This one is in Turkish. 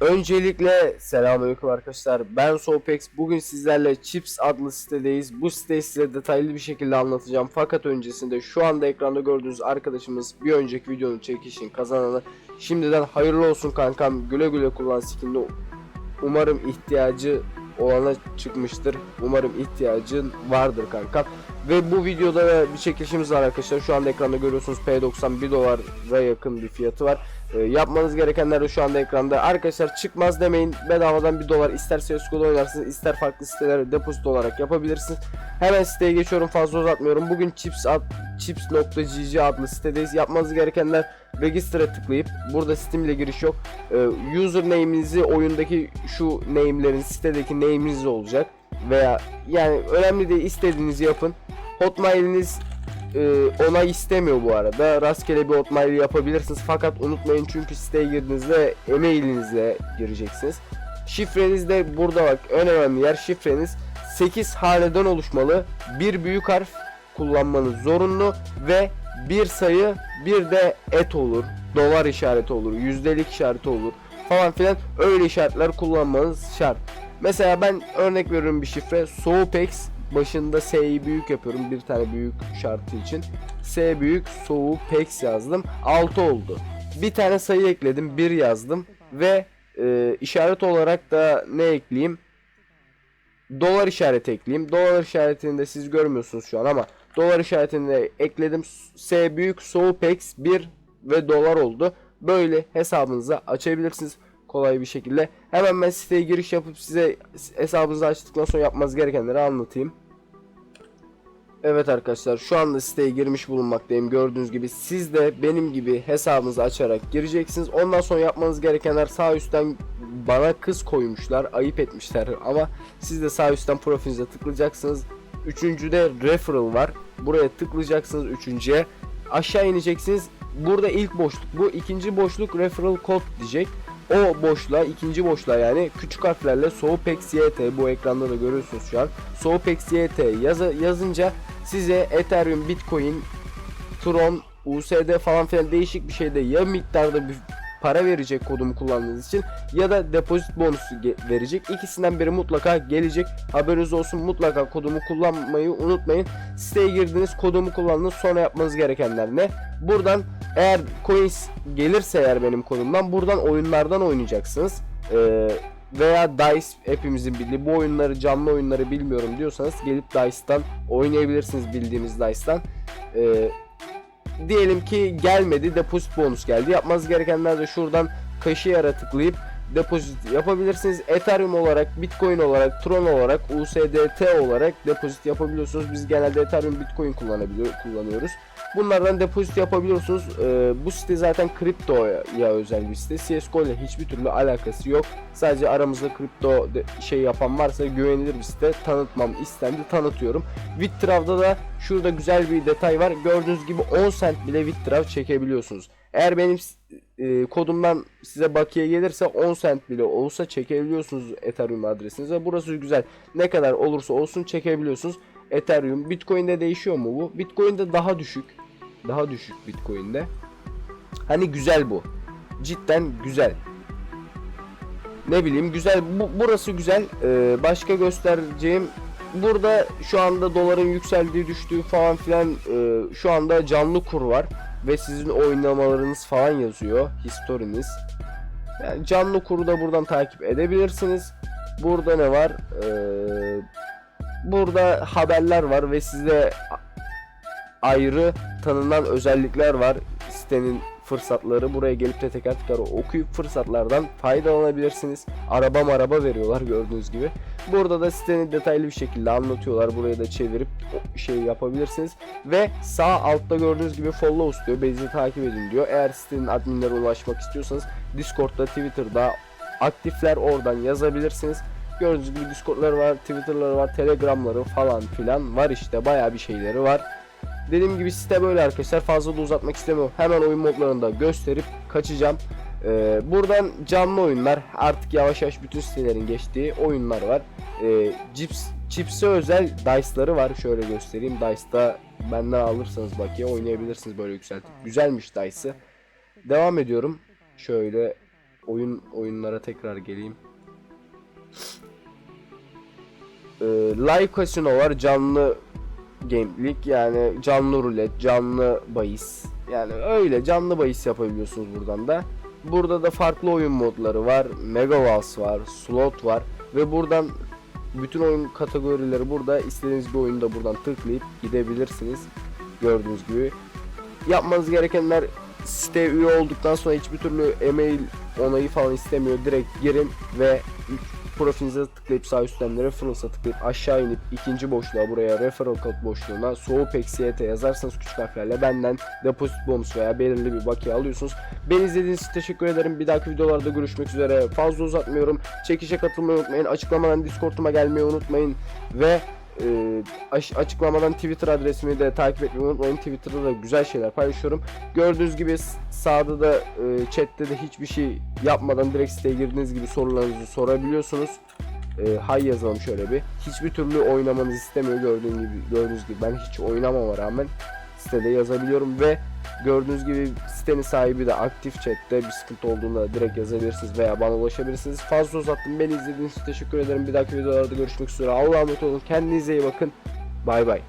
Öncelikle selamünaleyküm arkadaşlar. Ben Sopex. Bugün sizlerle Chips adlı sitedeyiz. Bu siteyi size detaylı bir şekilde anlatacağım. Fakat öncesinde şu anda ekranda gördüğünüz arkadaşımız bir önceki videonun çekişin kazananı. Şimdiden hayırlı olsun kankam. Güle güle kullan skinini. Umarım ihtiyacı olana çıkmıştır. Umarım ihtiyacın vardır kankam. Ve bu videoda da bir çekilişimiz var arkadaşlar. Şu anda ekranda görüyorsunuz P90 1 dolara yakın bir fiyatı var. Ee, yapmanız gerekenler de şu anda ekranda. Arkadaşlar çıkmaz demeyin. Bedavadan 1 dolar ister CSGO'da oynarsınız ister farklı sitelere depozit olarak yapabilirsiniz. Hemen siteye geçiyorum fazla uzatmıyorum. Bugün chips ad, chips.gg adlı sitedeyiz. Yapmanız gerekenler register'a tıklayıp burada Steam ile giriş yok. Ee, username'inizi oyundaki şu name'lerin sitedeki name'iniz olacak. Veya yani önemli değil istediğinizi yapın. Hotmail'iniz e, onay istemiyor bu arada. Rastgele bir hotmail yapabilirsiniz. Fakat unutmayın çünkü siteye girdiğinizde e-mailinizle gireceksiniz. Şifreniz de burada bak en önemli yer şifreniz 8 haneden oluşmalı. Bir büyük harf kullanmanız zorunlu ve bir sayı bir de et olur. Dolar işareti olur. Yüzdelik işareti olur. Falan filan öyle işaretler kullanmanız şart. Mesela ben örnek veriyorum bir şifre. Soğupex başında S'yi büyük yapıyorum bir tane büyük şartı için. S büyük Soğupex yazdım. 6 oldu. Bir tane sayı ekledim. 1 yazdım ve e, işaret olarak da ne ekleyeyim? Dolar işareti ekleyeyim. Dolar işaretini de siz görmüyorsunuz şu an ama dolar işaretini de ekledim. S büyük Soğupex 1 ve dolar oldu. Böyle hesabınızı açabilirsiniz kolay bir şekilde. Hemen ben siteye giriş yapıp size hesabınızı açtıktan sonra yapmanız gerekenleri anlatayım. Evet arkadaşlar şu anda siteye girmiş bulunmaktayım. Gördüğünüz gibi siz de benim gibi hesabınızı açarak gireceksiniz. Ondan sonra yapmanız gerekenler sağ üstten bana kız koymuşlar. Ayıp etmişler ama siz de sağ üstten profilinize tıklayacaksınız. Üçüncüde referral var. Buraya tıklayacaksınız üçüncüye. Aşağı ineceksiniz. Burada ilk boşluk bu. ikinci boşluk referral code diyecek. O boşluğa ikinci boşluğa yani küçük harflerle Soğupex YT bu ekranda da görüyorsunuz şu an. Soğupex YT yazı, yazınca size Ethereum, Bitcoin, Tron, USD falan filan değişik bir şeyde ya miktarda bir para verecek kodumu kullandığınız için ya da depozit bonusu verecek. İkisinden biri mutlaka gelecek. Haberiniz olsun mutlaka kodumu kullanmayı unutmayın. Siteye girdiniz kodumu kullandınız sonra yapmanız gerekenler ne? Buradan eğer coins gelirse eğer benim kodumdan buradan oyunlardan oynayacaksınız. Ee, veya DICE hepimizin bildiği bu oyunları canlı oyunları bilmiyorum diyorsanız gelip DICE'dan oynayabilirsiniz bildiğimiz DICE'dan. Ee, diyelim ki gelmedi depozit bonus geldi. Yapmanız gerekenler de şuradan kaşıyara tıklayıp depozit yapabilirsiniz. Ethereum olarak, Bitcoin olarak, Tron olarak, USDT olarak depozit yapabiliyorsunuz. Biz genelde Ethereum, Bitcoin kullanabiliyor, kullanıyoruz. Bunlardan depozit yapabiliyorsunuz. Ee, bu site zaten kriptoya özel bir site. CSGO ile hiçbir türlü alakası yok. Sadece aramızda kripto şey yapan varsa güvenilir bir site. Tanıtmam istendi, tanıtıyorum. Wittrav'da da şurada güzel bir detay var. Gördüğünüz gibi 10 cent bile Wittrav çekebiliyorsunuz. Eğer benim e, kodumdan size bakiye gelirse 10 cent bile olsa çekebiliyorsunuz Ethereum adresinize. Burası güzel. Ne kadar olursa olsun çekebiliyorsunuz. Ethereum, Bitcoin'de değişiyor mu bu? Bitcoin'de daha düşük. Daha düşük Bitcoin'de. Hani güzel bu. Cidden güzel. Ne bileyim güzel. Bu, burası güzel. Ee, başka göstereceğim. Burada şu anda doların yükseldiği düştüğü falan filan e, şu anda canlı kur var ve sizin oynamalarınız falan yazıyor. Historiniz. Yani canlı kuru da buradan takip edebilirsiniz. Burada ne var? Ee, burada haberler var ve size ayrı tanınan özellikler var. Sitenin fırsatları buraya gelip de teker teker okuyup fırsatlardan faydalanabilirsiniz. Araba araba veriyorlar gördüğünüz gibi. Burada da sitenin detaylı bir şekilde anlatıyorlar. Burayı da çevirip şey yapabilirsiniz. Ve sağ altta gördüğünüz gibi follow diyor. Bezi takip edin diyor. Eğer sitenin adminlere ulaşmak istiyorsanız Discord'da, Twitter'da aktifler oradan yazabilirsiniz. Gördüğünüz gibi Discord'ları var, Twitter'ları var, Telegram'ları falan filan var işte bayağı bir şeyleri var. Dediğim gibi site böyle arkadaşlar fazla da uzatmak istemiyorum. Hemen oyun modlarını da gösterip kaçacağım. Ee, buradan canlı oyunlar artık yavaş yavaş bütün sitelerin geçtiği oyunlar var. Ee, Chips, Chips'e özel Dice'ları var. Şöyle göstereyim. Dice'da benden alırsanız bakiye oynayabilirsiniz böyle yükseltip. Güzelmiş Dice'ı. Devam ediyorum. Şöyle oyun oyunlara tekrar geleyim. Ee, live casino var canlı gamelik yani canlı rulet, canlı bahis. Yani öyle canlı bahis yapabiliyorsunuz buradan da. Burada da farklı oyun modları var. Mega Vals var, slot var ve buradan bütün oyun kategorileri burada. İstediğiniz bir oyunu da buradan tıklayıp gidebilirsiniz. Gördüğünüz gibi. Yapmanız gerekenler siteye üye olduktan sonra hiçbir türlü e-mail onayı falan istemiyor. Direkt girin ve profilinize tıklayıp sağ üstten reference'a tıklayıp aşağı inip ikinci boşluğa buraya referral kod boşluğuna SoğupXYT yazarsanız küçük harflerle benden depozit bonus veya belirli bir bakiye alıyorsunuz. Beni izlediğiniz için teşekkür ederim. Bir dahaki videolarda görüşmek üzere. Fazla uzatmıyorum. Çekişe katılmayı unutmayın. Açıklamadan Discord'uma gelmeyi unutmayın. Ve açıklamadan Twitter adresimi de takip etmeyi unutmayın. Twitter'da da güzel şeyler paylaşıyorum. Gördüğünüz gibi sağda da e, chatte de hiçbir şey yapmadan direkt siteye girdiğiniz gibi sorularınızı sorabiliyorsunuz. E, hay yazalım şöyle bir. Hiçbir türlü oynamanızı istemiyor gördüğünüz gibi. Gördüğünüz gibi ben hiç oynamama rağmen sitede yazabiliyorum ve gördüğünüz gibi sitenin sahibi de aktif chatte bir sıkıntı olduğunda direkt yazabilirsiniz veya bana ulaşabilirsiniz. Fazla uzattım. Beni izlediğiniz için teşekkür ederim. Bir dahaki videolarda görüşmek üzere. Allah'a emanet olun. Kendinize iyi bakın. Bay bay.